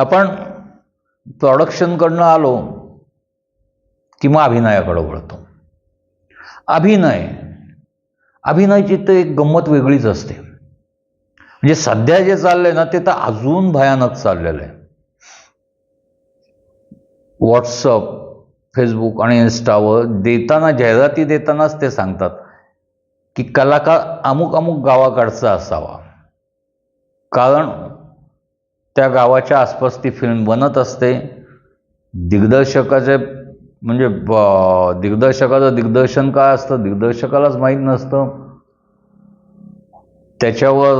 आपण प्रॉडक्शनकडनं आलो किंवा अभिनयाकडं वळतो. अभिनय अभिनयची तर एक गंमत वेगळीच असते. म्हणजे सध्या जे चाललंय ना ते तर अजून भयानक चाललेलं आहे. व्हॉट्सअप फेसबुक आणि इन्स्टावर देताना जाहिराती देतानाच ते सांगतात की कलाकार अमुक अमुक गावाकडचा असावा. कारण त्या गावाच्या आसपास ती फिल्म बनत असते. दिग्दर्शकाचे म्हणजे ब- दिग्दर्शकाचं दिग्दर्शन काय असतं? दिग्दर्शकालाच माहीत नसतं. त्याच्यावर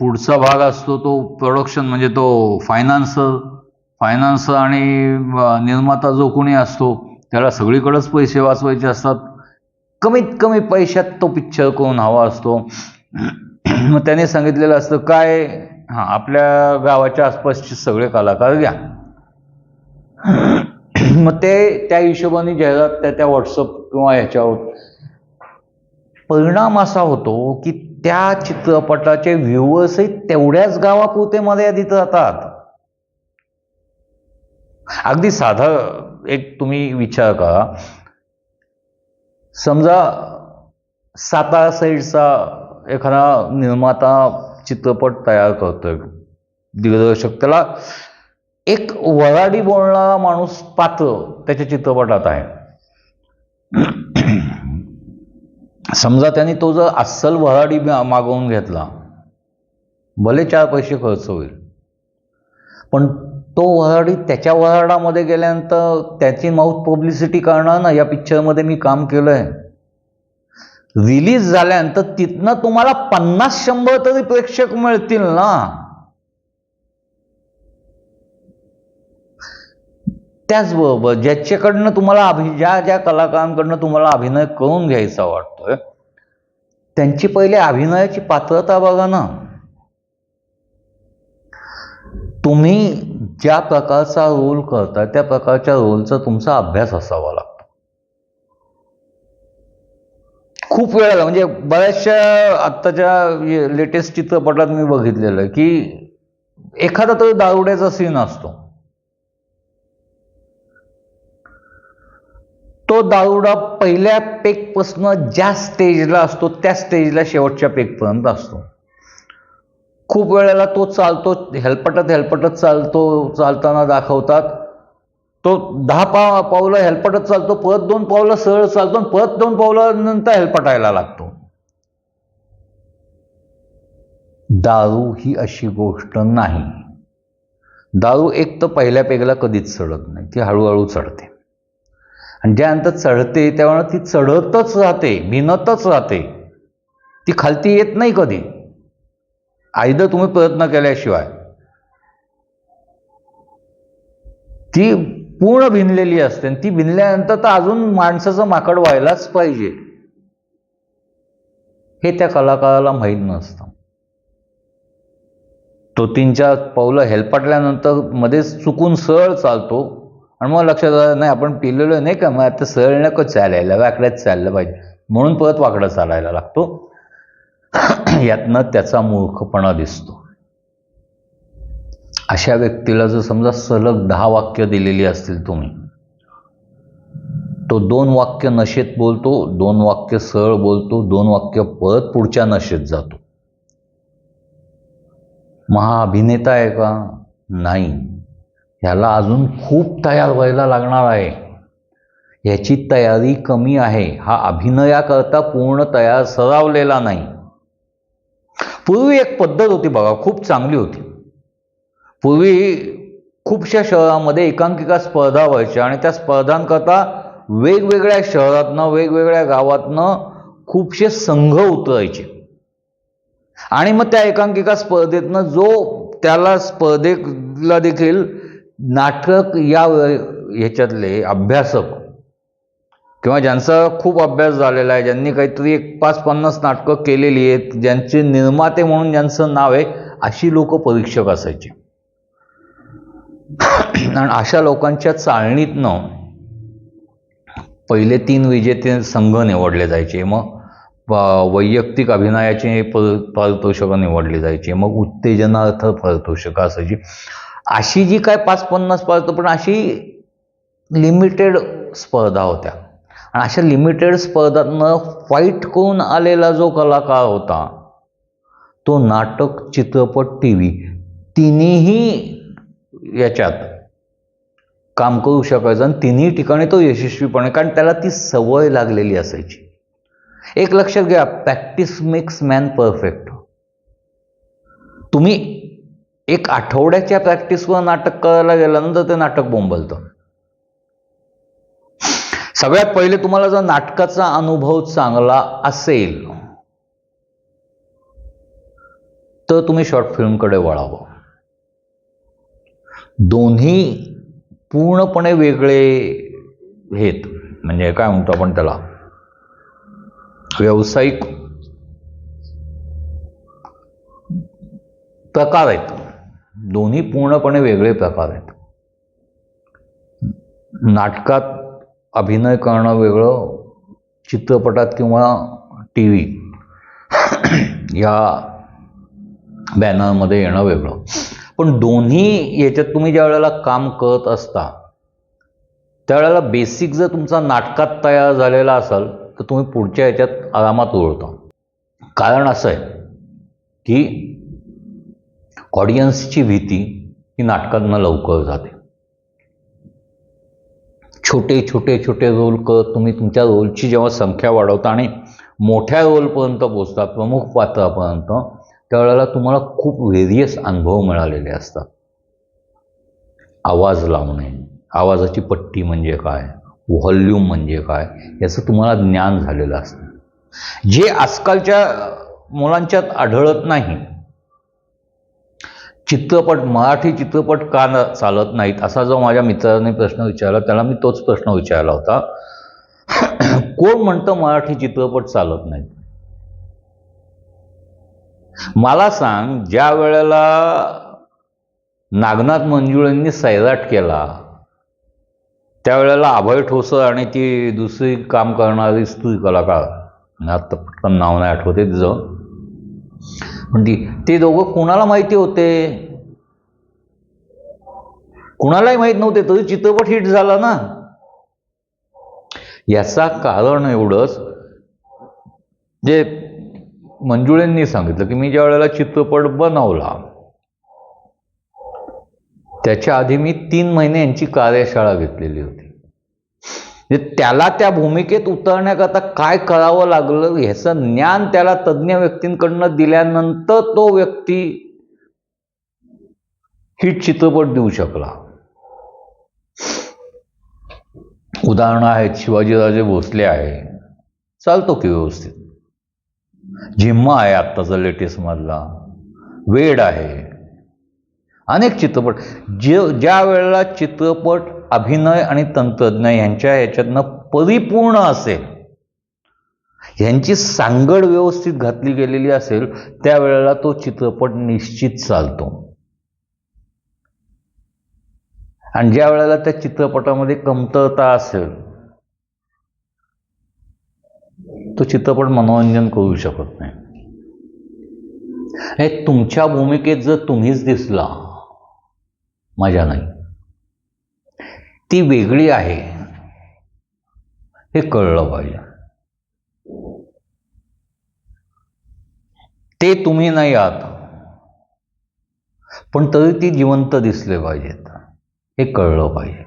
पुढचा भाग असतो तो प्रोडक्शन म्हणजे तो फायनान्सर फायनान्सर आणि निर्माता जो कोणी असतो त्याला सगळीकडंच पैसे वाचवायचे असतात. कमीत कमी पैशात तो पिक्चर करून हवा असतो. मग त्याने सांगितलेलं असतं काय हां आपल्या गावाच्या आसपासचे सगळे कलाकार घ्या. मग ते त्या हिशोबाने जाहिरात त्या त्या व्हॉट्सअप किंवा ह्याच्यावर. परिणाम असा होतो की त्या चित्रपटाचे व्ह्युअर्सही तेवढ्याच गावापुरते मर्यादित राहतात. अगदी साधा एक तुम्ही विचार करा. समजा सातारा साईडचा एखादा निर्माता चित्रपट तयार करतोय. दिग्दर्शक त्याला एक वराडी बोलणारा माणूस पात्र त्याच्या चित्रपटात आहे. समजा त्यांनी तो जर अस्सल वराडी मागवून घेतला भले चार पैसे खर्च होईल पण तो वराडी त्याच्या वराडामध्ये गेल्यानंतर त्याची माऊथ पब्लिसिटी करणार ना या पिक्चरमध्ये मी काम केलंय. रिलीज झाल्यानंतर तिथनं तुम्हाला पन्नास शंभर तरी प्रेक्षक मिळतील ना. त्याचबरोबर ज्याच्याकडनं तुम्हाला अभि ज्या ज्या कलाकारांकडनं तुम्हाला अभिनय करून घ्यायचा वाटतोय त्यांची पहिले अभिनयाची पात्रता बघा ना. तुम्ही ज्या प्रकारचा रोल करता त्या प्रकारच्या रोलचा तुमचा अभ्यास असावा लागतो. खूप वेळेला म्हणजे बऱ्याचशा आत्ताच्या लेटेस्ट चित्रपटात मी बघितलेलं की एखादा तरी दारुड्याचा सीन असतो. तो दारुडा पहिल्या पेकपासनं ज्या स्टेजला असतो त्या स्टेजला शेवटच्या पेकपर्यंत असतो. खूप वेळेला तो चालतो हेलपटत हेलपटत चालतो चालताना दाखवतात. तो दहा पा पावलं हेलपटत चालतो परत दोन पावलं सरळ चालतो आणि परत दोन पावलानंतर हेलपटायला लागतो. दारू ही अशी गोष्ट नाही. दारू एक तर पहिल्या पेगला कधीच चढत नाही ती हळूहळू चढते. आणि ज्यानंतर चढते तेव्हा ती चढतच राहते भिनतच राहते. ती खालती येत नाही कधी. आयदर तुम्ही प्रयत्न केल्याशिवाय. ती पूर्ण भिनलेली असते. आणि ती भिनल्यानंतर तर अजून माणसाचं माकड व्हायलाच पाहिजे. हे त्या कलाकाराला माहीत नसतं. तो तीन चार पावलं हेलपाटल्यानंतर मध्येच चुकून सरळ चालतो. आणि मग लक्षात आलं नाही आपण पिलेलो नाही का? मग आता सरळ नको चालायला वाकड्यात चाललं पाहिजे. म्हणून परत वाकडं चालायला लागतो. यातनं त्याचा मूर्खपणा दिसतो. अशा व्यक्तीला जर समजा सलग दहा वाक्य दिलेली असतील तुम्ही तो दोन वाक्य नशेत बोलतो दोन वाक्य सरळ बोलतो दोन वाक्य परत पुढच्या नशेत जातो. महा अभिनेता आहे का? नाही. ह्याला अजून खूप तयार व्हायला लागणार आहे. ह्याची तयारी कमी आहे. हा अभिनयाकरता पूर्ण तयार सरावलेला नाही. पूर्वी एक पद्धत होती बघा खूप चांगली होती. पूर्वी खूपशा शहरामध्ये एकांकिका स्पर्धा व्हायच्या आणि त्या स्पर्धांकरता वेगवेगळ्या शहरातनं वेगवेगळ्या गावातनं खूपसे संघ उतरायचे. आणि मग त्या एकांकिका स्पर्धेतनं जो त्याला स्पर्धेला देखील नाटक या ह्याच्यातले अभ्यासक किंवा ज्यांचा खूप अभ्यास झालेला आहे ज्यांनी काहीतरी एक पाच पन्नास नाटकं केलेली आहेत ज्यांचे निर्माते म्हणून ज्यांचं नाव आहे अशी लोक परीक्षक असायचे. आणि अशा लोकांच्या चाळणीतनं पहिले तीन विजेते संघ निवडले जायचे. मग वैयक्तिक अभिनयाचे पारितोषिकं निवडली जायची. मग उत्तेजनार्थ पारितोषिकं असायची अशी जी काय पाच पन्नास स्पर्धा पण अशी लिमिटेड स्पर्धा होत्या. आणि अशा लिमिटेड स्पर्धातनं फाईट करून आलेला जो कलाकार होता तो नाटक चित्रपट टी व्ही तिन्हीही याच्यात काम करू शकायचं आणि तिन्ही ठिकाणी तो यशस्वीपणे कारण त्याला ती सवय लागलेली असायची. एक लक्षात घ्या प्रॅक्टिस मेक्स मॅन परफेक्ट तुम्ही एक आठवड्याच्या प्रॅक्टिसवर नाटक करायला गेल्यानंतर ते नाटक बोंबलतं. सगळ्यात पहिले तुम्हाला जर नाटकाचा अनुभव चांगला असेल तर तुम्ही शॉर्ट फिल्मकडे वळावं. दोन्ही पूर्णपणे वेगळे हेत म्हणजे काय म्हणतो आपण त्याला? व्यावसायिक प्रकार आहेत. दोन्ही पूर्णपणे वेगळे प्रकार आहेत. नाटकात अभिनय करणं वेगळं चित्रपटात किंवा टी व्ही या बॅनरमध्ये येणं वेगळं. पण दोन्ही याच्यात तुम्ही ज्या वेळेला काम करत असता त्यावेळेला बेसिक जर तुमचा नाटकात तयार झालेला असाल तर तुम्ही पुढच्या याच्यात आरामात ओळखता कारण असं आहे की ऑडियन्सची भीती ही नाटकातनं लवकर जाते. छोटे छोटे छोटे रोल करत तुम्ही तुमच्या रोलची जेव्हा संख्या वाढवता आणि मोठ्या रोलपर्यंत पोचता प्रमुख पात्रापर्यंत त्यावेळेला तुम्हाला खूप व्हेरियस अनुभव मिळालेले असतात. आवाज लावणे आवाजाची पट्टी म्हणजे काय व्हॉल्यूम म्हणजे काय याचं तुम्हाला ज्ञान झालेलं असतं. जे आजकालच्या मुलांच्यात आढळत नाही चित्रपट मराठी चित्रपट का न चालत नाहीत असा जो माझ्या मित्राने प्रश्न विचारला त्याला मी तोच प्रश्न विचारला होता. कोण म्हणतं मराठी चित्रपट चालत नाहीत? मला सांग ज्या वेळेला नागनाथ मंजुळेंनी सैराट केला त्यावेळेला अभय ठोसर आणि ती दुसरी काम करणारी स्त्री कलाकार आता आत्ता पटकन नाव नाही आठवते तिचं पण ती ते दोघं कुणाला माहिती होते? कुणालाही माहीत नव्हते तरी चित्रपट हिट झाला ना? याचा कारण एवढंच जे मंजुळेंनी सांगितलं की मी ज्या वेळेला चित्रपट बनवला त्याच्या आधी मी तीन महिने यांची कार्यशाळा घेतलेली होती. म्हणजे त्याला त्या भूमिकेत उतरण्याकरता काय करावं लागलं ह्याचं ज्ञान त्याला तज्ज्ञ व्यक्तींकडनं दिल्यानंतर तो व्यक्ती हिट चित्रपट देऊ शकला. उदाहरणं आहेत शिवाजीराजे भोसले आहे. चालतो की व्यवस्थित? झिम्मा आहे आत्ताचा लेटेस्ट मधला. वेड आहे. अनेक चित्रपट जे ज्या वेळेला चित्रपट अभिनय आणि तंत्रज्ञ यांच्या ह्याच्यातनं परिपूर्ण असेल ह्यांची सांगड व्यवस्थित घातली गेलेली असेल त्यावेळेला तो चित्रपट निश्चित चालतो. आणि ज्या वेळेला त्या चित्रपटामध्ये कमतरता असेल तो चित्रपट मनोरंजन करू शकत नाही. हे तुमच्या भूमिकेत जर तुम्हीच दिसला मजा नाही. ती वेगळी आहे हे कळलं पाहिजे. ते तुम्ही नाही आहात पण तरी ती जिवंत दिसले पाहिजेत हे कळलं पाहिजे.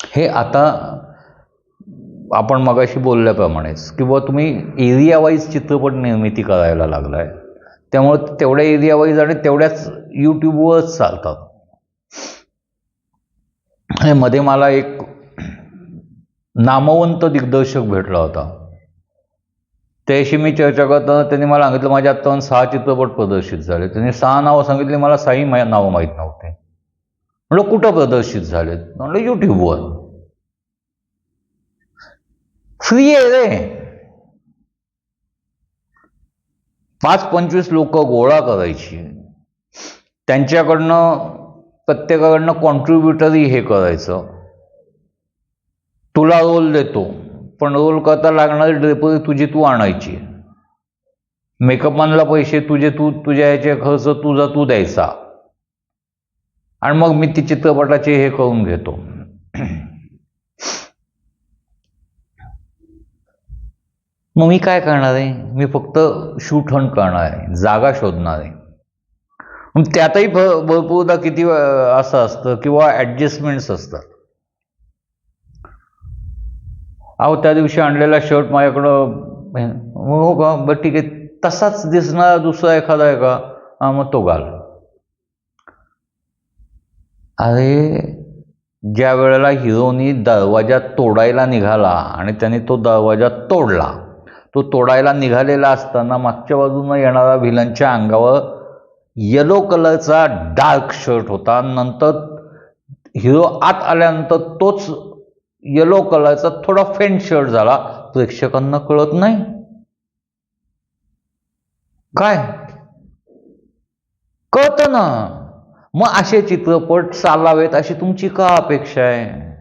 हे आता आपण मगाशी बोलल्याप्रमाणेच किंवा तुम्ही एरियावाईज चित्रपट निर्मिती करायला लागलाय त्यामुळे तेवढ्या एरियावाईज आणि तेवढ्याच यूट्यूबवरच चालतात. आणि मध्ये मला एक नामवंत दिग्दर्शक भेटला होता. त्याशी मी चर्चा करताना त्यांनी मला सांगितलं माझ्या आत्तापर्यंत सहा चित्रपट प्रदर्शित झाले. त्यांनी सहा नावं सांगितली मला साही नावं माहीत नव्हते. म्हटलं कुठं प्रदर्शित झालेत? म्हटलं यूट्यूबवर फ्री आहे रे पाच पंचवीस लोक गोळा करायची. त्यांच्याकडनं प्रत्येकाकडनं कॉन्ट्रीब्युटरी हे करायचं. तुला रोल देतो. पण रोल करता लागणारी ड्रेपरी तुझी तू आणायची. मेकअपमॅनला पैसे तुझे तू तुझ्या याचे खर्च तुझा तू द्यायचा. आणि मग मी ती चित्रपटाचे हे करून घेतो. मग मी काय करणार आहे? मी फक्त शूट हंट करणार आहे. जागा शोधणार आहे. मग त्यातही भ भरपूरदा किती असं असतं किंवा ॲडजस्टमेंट्स असतात. अहो त्या दिवशी आणलेला शर्ट माझ्याकडं हो का? बरं ठीक आहे. तसाच दिसणारा दुसरा एखादा आहे का? हां मग तो घाल. अरे ज्या वेळेला हिरोनी दरवाजा तोडायला निघाला आणि त्याने तो दरवाजा तोडला तो तोडायला निघालेला असताना मागच्या बाजूनं येणारा व्हिलनच्या अंगावर येलो कलरचा डार्क शर्ट होता. नंतर हिरो आत आल्यानंतर तोच येलो कलरचा थोडा फेंट शर्ट झाला. प्रेक्षकांना कळत नाही. काय? कळतं ना. मग असे चित्रपट चालावेत अशी तुमची का अपेक्षा आहे?